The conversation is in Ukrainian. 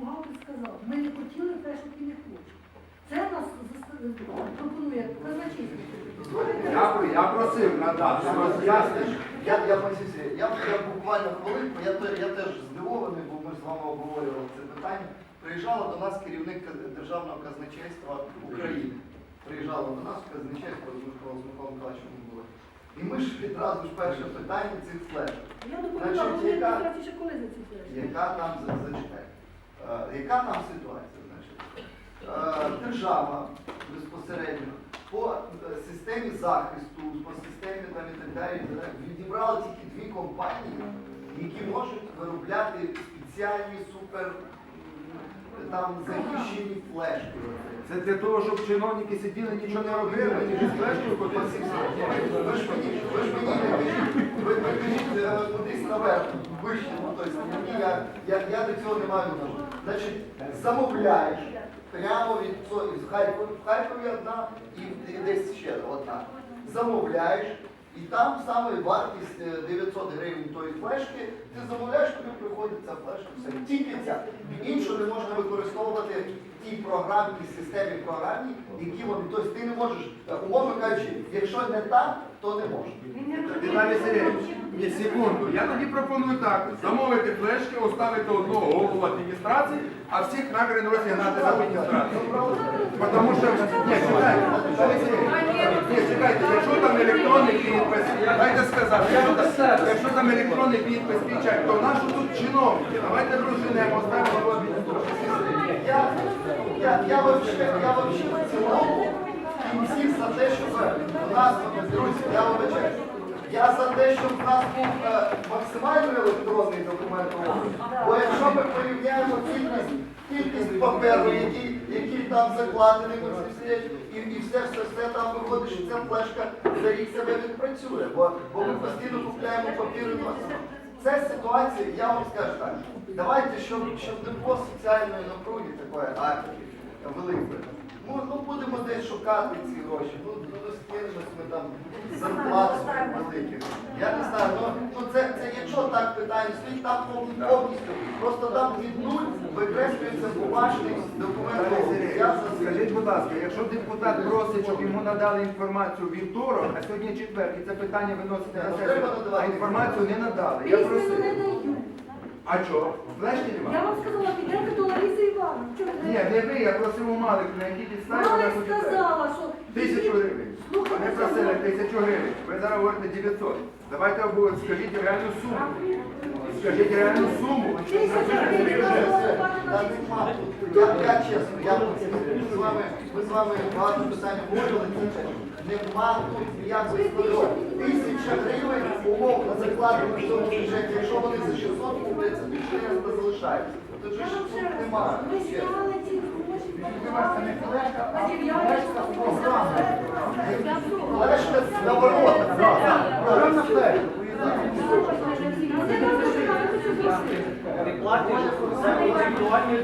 бухгалтер сказав, ми не хотіли те, що ти не хочеш. Це нас пропонує казначейство. Я, просив надати роз'яснення. Я, я, я, я буквально хвилинку, я, я теж здивований, бо ми з вами обговорювали це питання. Приїжджала до нас керівник Державного казначейства України. Приїжджала до нас казначейство, з Миколом Миколаївичем ми були. І ми ж відразу ж перше питання цих флешок. Я Значить, вони яка- якраз коли за ці флешки. Яка там за- зачекай. Е, яка там ситуація? Значить? Е, держава безпосередньо по е, системі захисту, по системі там і так далі, відібрала тільки дві компанії, які можуть виробляти спеціальні супер там захищені флешки. Це для того, щоб чиновники сиділи, нічого не робили, ні з флешкою Ви ходили. ж мені, ви ж мені не кажіть, ви ви кажіть е, кудись наверх, вище, ну тобто я, я, я до цього не маю відношення. Значить, замовляєш прямо від цього, з Харкова, в Харкові одна і, і десь ще одна. Замовляєш, і там саме вартість е, 900 гривень тої флешки, ти замовляєш, тобі приходить ця флешка, все. Тільки ця. Іншу не можна використовувати в тій програмі, системі програмі, які вони. Тобто ти не можеш, е, умовно кажучи, якщо не так, то не можна. Віталій Сергійович, ні, секунду. Я тоді пропоную так. Замовити флешки, оставити одного голову адміністрації, а всіх нахрен розігнати з адміністрації. Тому що, ні, чекайте, ні, чекайте, якщо там електронний підпис, дайте сказати, якщо там, електронний підпис, печать, то нашу тут чиновники, давайте розженемо, ставимо адміністрацію. Я, я, я вообще, я вообще в цілому всіх за те, щоб у нас, друзі, я вибачаю, я за те, щоб в нас був е, максимально електронний документообіг. Бо якщо ми порівняємо кількість, кількість паперу, який, який там ми сидять, і, і все, все, все там виходить, що ця флешка за рік себе відпрацює. Бо, бо ми постійно купляємо папір і носимо. Це ситуація, я вам скажу так. Давайте, щоб, щоб не було соціальної напруги такої армії великої. Ну, ну будемо десь шукати ці гроші. Ну, ну не скинемось ми там зарплат великих. Я не знаю, ну, ну це, це якщо так питання стоїть, там повністю. Просто там від нуль викреслюється бумажний документ. Скажіть, будь ласка, якщо депутат просить, щоб йому надали інформацію вівторок, а сьогодні четвер, і це питання виносите на Ну, сесію, а інформацію не надали. Я просив. А чого? Флешки Я вам сказала, підете до Лариси Івановни. Ні, не ви, я просив у Малик, на якій підставі вона хоче. сказала, що... Тисячу гривень. Слухайте, Вони просили тисячу гривень. Ви зараз говорите 900. Давайте обов'язково скажіть реальну суму. Скажіть реальну суму. Тисяча гривень. Я, я чесно, я ми з вами, ми з вами багато питань обговорювали. Нема тут ніякої складової. Тисяча гривень умовно закладено в цьому бюджеті. Якщо вони за 600 купляться, то 400 залишається. Тут же ж тут немає. Ми зняли ці гроші. не флешка, а флешка. Флешка. Програмна за інтелектуальні